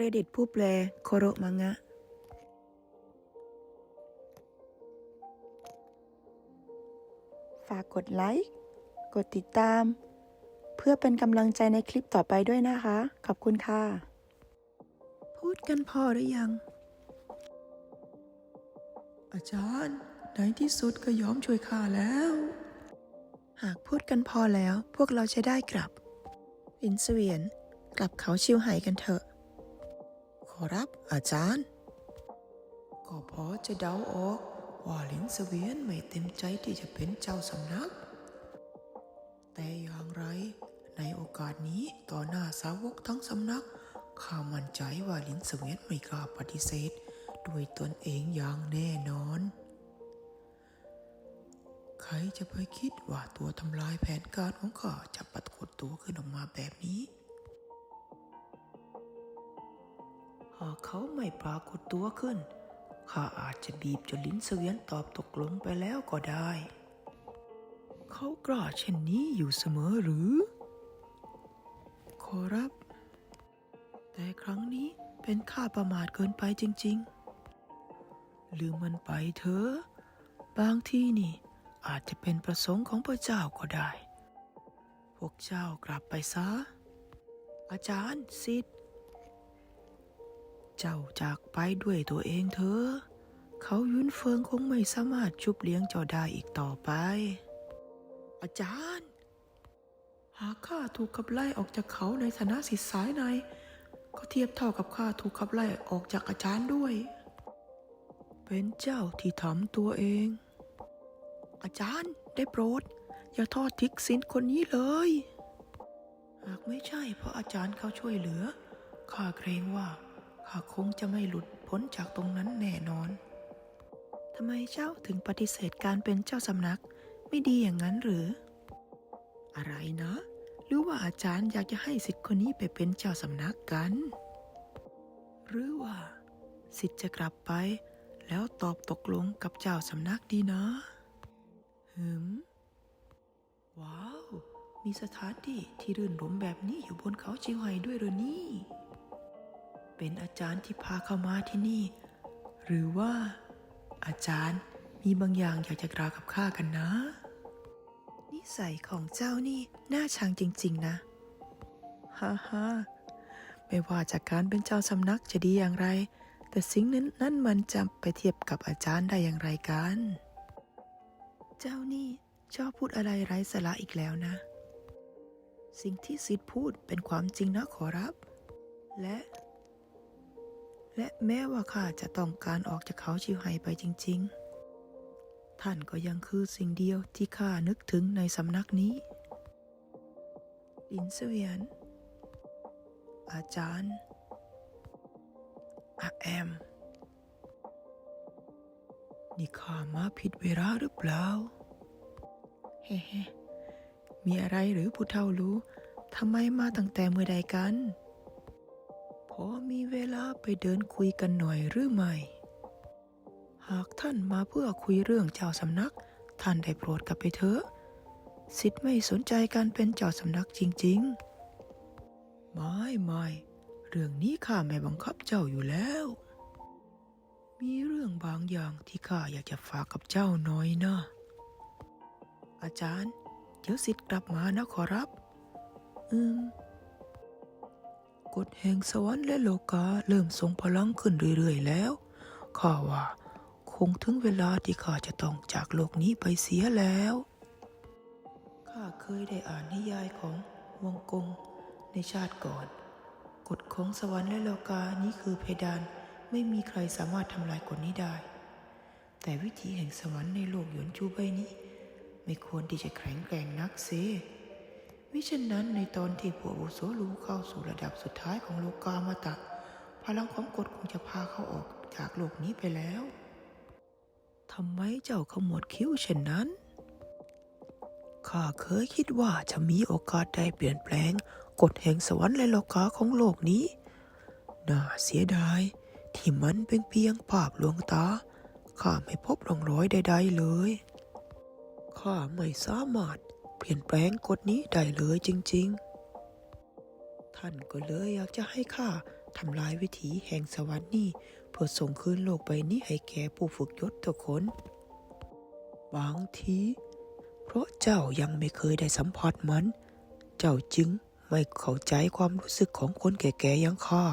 รดิตผู้แปลโคโรมังะฝากกดไลค์ กดติดตาม เพื่อเป็นกำลังใจในคลิปต่อไปด้วยนะคะ ขอบคุณค่ะ พูดกันพอหรือยัง อาจารย์ ในที่สุดก็ยอมช่วยข้าแล้ว หากพูดกันพอแล้วพวกเราจะได้กลับลินเสวียน กลับเขาชิวไหกันเถอะข อรับอาจารย์ ก็พอจะเดาออก ว่าลินเวียนไม่เต็มใจที่จะเป็นเจ้าสำนัก แต่อย่างไร ในโอกาสนี้ต่อหน้าสาวกทั้งสำนักข้ามั่นใจว่าลินเวียนไม่กล้าปฏิเสธ ด้วยตนเองอย่างแน่นอน ใครจะไปคิดว่าตัวทำลายแผนการของข้าจะปรากฏตัวขึ้นออกมาแบบนี้ากเขาไม่ปรากฏตัวขึ้น ข้าอาจจะบีบจนลิ้นเสวียนตอบตกลงไปแล้วก็ได้ เขากล้าเช่นนี้อยู่เสมอหรือ ขอรับ แต่ครั้งนี้เป็นข้าประมาทเกินไปจริง ๆ ลืมมันไปเถอะ บางที่นี่อาจจะเป็นประสงค์ของพระเจ้าก็ได้ พวกเจ้ากลับไปซะ อาจารย์สิทธิ์ เจ้าจากไปด้วยตัวเองเถอะ เขายุนเฟิงคงไม่สามารถชุบเลี้ยงเจ้าได้อีกต่อไป อาจารย์ หากข้าถูกขับไล่ออกจากเขาในฐานะสิทธิสายใน ก็เทียบเท่ากับข้าถูกขับไล่ออกจากอาจารย์ด้วย เป็นเจ้าที่ทำตัวเอง อาจารย์ได้โปรด อย่าทอดทิ้งสินคนนี้เลย หากไม่ใช่เพราะอาจารย์เขาช่วยเหลือ ข้าเกรงว่า ข้าคงจะไม่หลุดพ้นจากตรงนั้นแน่นอน ทำไมเจ้าถึงปฏิเสธการเป็นเจ้าสำนักไม่ดีอย่างนั้นหรือ อะไรนะ หรือว่าอาจารย์อยากจะให้สิทธิ์คนนี้ไปเป็นเจ้าสำนักกัน หรือว่าสิทธิ์จะกลับไป แล้วตอบตกลงกับเจ้าสำนักดีนะหืม ว้าว มีสถานที่ที่รื่นรมแบบนี้อยู่บนเขาชิวไฮด้วยหรือนี่ เป็นอาจารย์ที่พาเข้ามาที่นี่ หรือว่า อาจารย์มีบางอย่างอยากจะกล่าวกับข้ากันนะ นิสัยของเจ้านี่น่าชังจริง ๆ นะฮ่าฮ่าไม่ว่าจากการเป็นเจ้าสำนักจะดีอย่างไร แต่สิ่งนั้นนั่นมันจะไปเทียบกับอาจารย์ได้อย่างไรกัน เจ้านี่ชอบพูดอะไรไร้สาระอีกแล้วนะ สิ่งที่ซิดพูดเป็นความจริงนะขอรับ และ และแม้ว่าข้าจะต้องการออกจากเขาชิวไฮไปจริง ๆ ท่านก็ยังคือสิ่งเดียวที่ข้านึกถึงในสำนักนี้ ลินเสวียน อาจารย์อาแอม นี่ข้ามาผิดเวลาหรือเปล่า เฮ้มีอะไรหรือผู้เฒ่ารู้ ทำไมมาตั้งแต่เมื่อใดกัน อมีเวลาไปเดินคุยกันหน่อยหรือไม่ หากท่านมาเพื่อคุยเรื่องเจ้าสำนัก ท่านได้โปรดกลับไปเถอะสิทธิ์ไม่สนใจการเป็นเจ้าสำนักจริงๆ ไม่ไม่เรื่องนี้ข้าไม่บังคับเจ้าอยู่แล้ว มีเรื่องบางอย่างที่ข้าอยากจะฝากกับเจ้าน่อยนะ อาจารย์ เดี๋ยวสิทธิ์กลับมานะขอรับ อืม กฎแห่งสวรรค์และโลกาเริ่มทรงพลังขึ้นเรื่อยๆแล้ว ข้าว่า คงถึงเวลาที่ข้าจะต้องจากโลกนี้ไปเสียแล้ว ข้าเคยได้อ่านนิยายของฮวงกง ในชาติก่อน กฎของสวรรค์และโลกานี้คือเพดาน ไม่มีใครสามารถทำลายกฎนี้ได้ แต่วิธีแห่งสวรรค์ในโลกหยวนจูใบนี้ ไม่ควรที่จะแข็งแกร่งนักเสีย มิเช่นนั้นในตอนที่ผู้อาวุโสรู้เข้าสู่ระดับสุดท้ายของโลกามาตะ พลังของกฎคงจะพาเขาออกจากโลกนี้ไปแล้วทำไมเจ้าขมวดคิ้วเช่นนั้น ข้าเคยคิดว่าจะมีโอกาสได้เปลี่ยนแปลงกฎแห่งสวรรค์และโลกาของโลกนี้ น่าเสียดายที่มันเป็นเพียงภาพลวงตา ข้าไม่พบร่องรอยใดๆเลย ข้าไม่สามารถ เปลี่ยนแปลงกฎนี้ได้เลยจริง ๆ ท่านก็เลยอยากจะให้ข้าทำลายวิถีแห่งสวรรค์นี่เพื่อส่งคืนโลกใบนี้ให้แก่ผู้ฝึกยศทุกคน บางที เพราะเจ้ายังไม่เคยได้สัมผัสมัน เจ้าจึงไม่เข้าใจความรู้สึกของคนแก่ๆอย่างข้า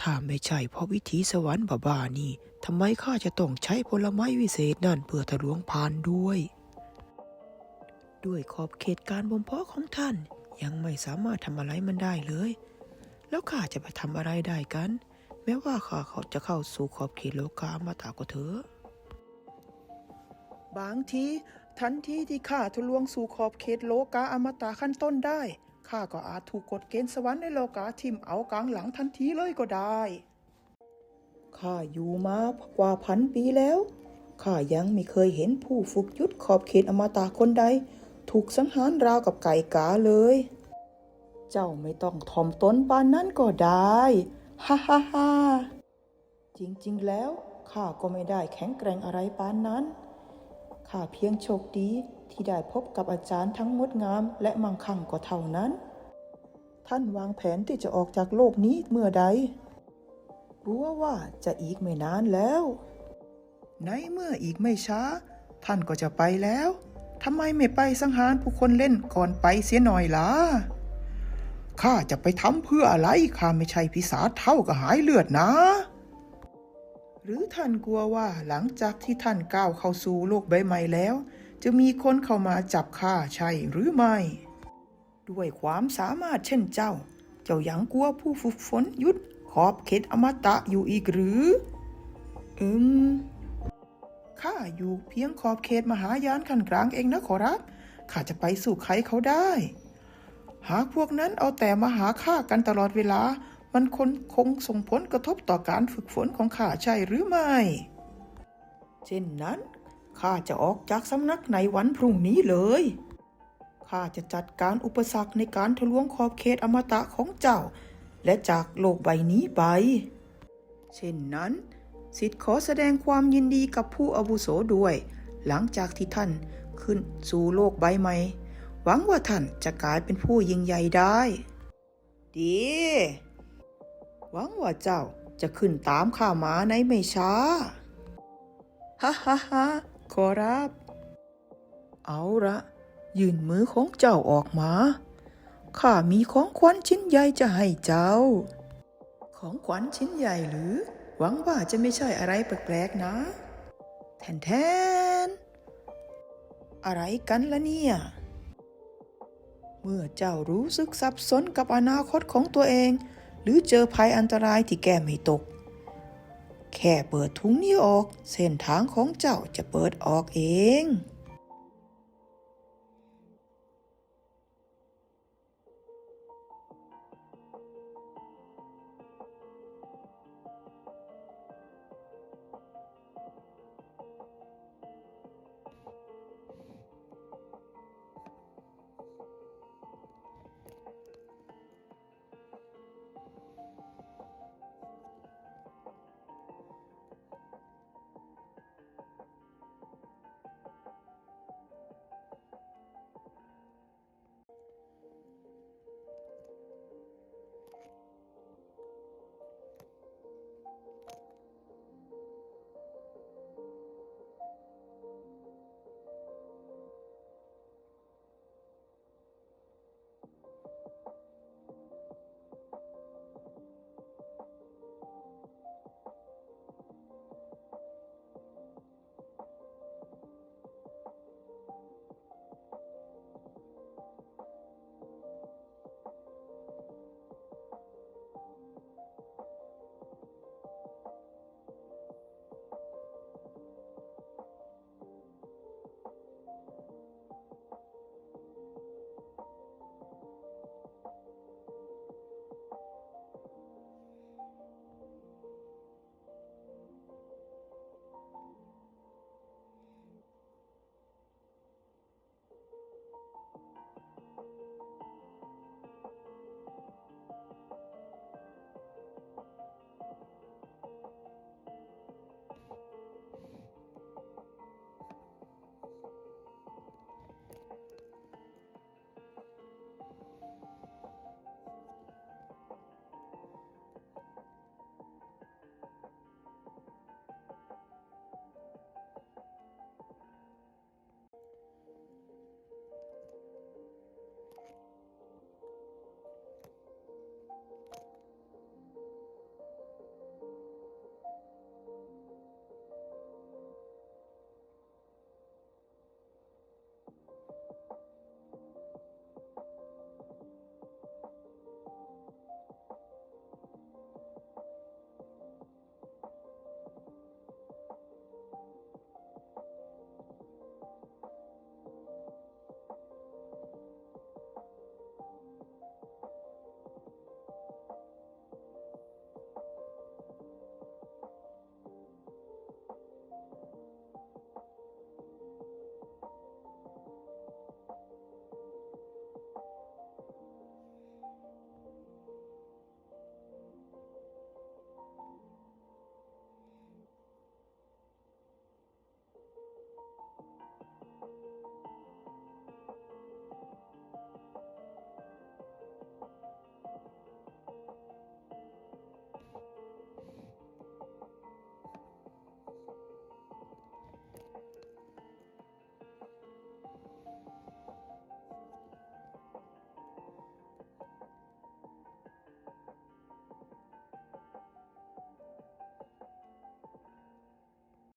ถ้าไม่ใช่เพราะวิถีสวรรค์บ้าๆนี่ทำไมข้าจะต้องใช้ผลไม้วิเศษนั่นเพื่อทะลวงผ่านด้วย ด้วยขอบเขตการบ่มเพาะของท่าน ยังไม่สามารถทำอะไรมันได้เลย แล้วข้าจะไปทำอะไรได้กัน แม้ว่าข้าเขาจะเข้าสู่ขอบเขตโลกามาตาก็เถอะบางทีทันทีที่ข้าทะลวงสู่ขอบเขตโลกาอมตะขั้นต้นได้ข้าก็อาจถูกกฎเกณฑ์สวรรค์ในโลกาทิมเอากลางหลังทันทีเลยก็ได้ข้าอยู่มากว่าพันปีแล้วข้ายังไม่เคยเห็นผู้ฝึกยุทธขอบเขตอมตะคนใด ถูกสังหารราวกับไก่กาเลย เจ้าไม่ต้องถ่อมตนปานนั้นก็ได้ ฮ่าฮ่าฮ่าจริงๆแล้วข้าก็ไม่ได้แข็งแกร่งอะไรปานนั้น ข้าเพียงโชคดีที่ได้พบกับอาจารย์ทั้งงดงามและมั่งคั่งก็เท่านั้น ท่านวางแผนที่จะออกจากโลกนี้เมื่อใด รู้ว่าจะอีกไม่นานแล้ว ในเมื่ออีกไม่ช้า ท่านก็จะไปแล้ว ทำไมไม่ไปสังหารผู้คนเล่นก่อนไปเสียหน่อยล่ะ ข้าจะไปทำเพื่ออะไร ข้าไม่ใช่พิสาเท่ากับหายเลือดนะ หรือท่านกลัวว่าหลังจากที่ท่านก้าวเข้าสู่โลกใบใหม่แล้ว จะมีคนเข้ามาจับข้าใช่หรือไม่ ด้วยความสามารถเช่นเจ้า เจ้ายังกลัวผู้ฝึกฝนยุทธขอบเขตอมตะอยู่อีกหรือ อืม ข้าอยู่เพียงขอบเขตมหายานขันกลางเองนะขอรับ ข้าจะไปสู่ใครเขาได้ หากพวกนั้นเอาแต่มาหาข้ากันตลอดเวลา มันคนคงส่งผลกระทบต่อการฝึกฝนของข้าใช่หรือไม่ เช่นนั้นข้าจะออกจากสำนักในวันพรุ่งนี้เลย ข้าจะจัดการอุปสรรคในการทะลวงขอบเขตอมตะของเจ้า และจากโลกใบนี้ไป เช่นนั้น สิทธิ์ขอแสดงความยินดีกับผู้อาวุโสด้วย หลังจากที่ท่านขึ้นสู่โลกใบใหม่ หวังว่าท่านจะกลายเป็นผู้ยิ่งใหญ่ได้ ดี หวังว่าเจ้าจะขึ้นตามข้ามาในไม่ช้า ฮ่าฮ่าฮ่าขอรับ เอาละยื่นมือของเจ้าออกมา ข้ามีของขวัญชิ้นใหญ่จะให้เจ้า ของขวัญชิ้นใหญ่หรือ หวังว่าจะไม่ใช่อะไรแปลกๆนะ แทนแทน อะไรกันละเนี่ย เมื่อเจ้ารู้สึกสับสนกับอนาคตของตัวเอง หรือเจอภัยอันตรายที่แก้ไม่ตก แค่เปิดถุงนี้ออก เส้นทางของเจ้าจะเปิดออกเอง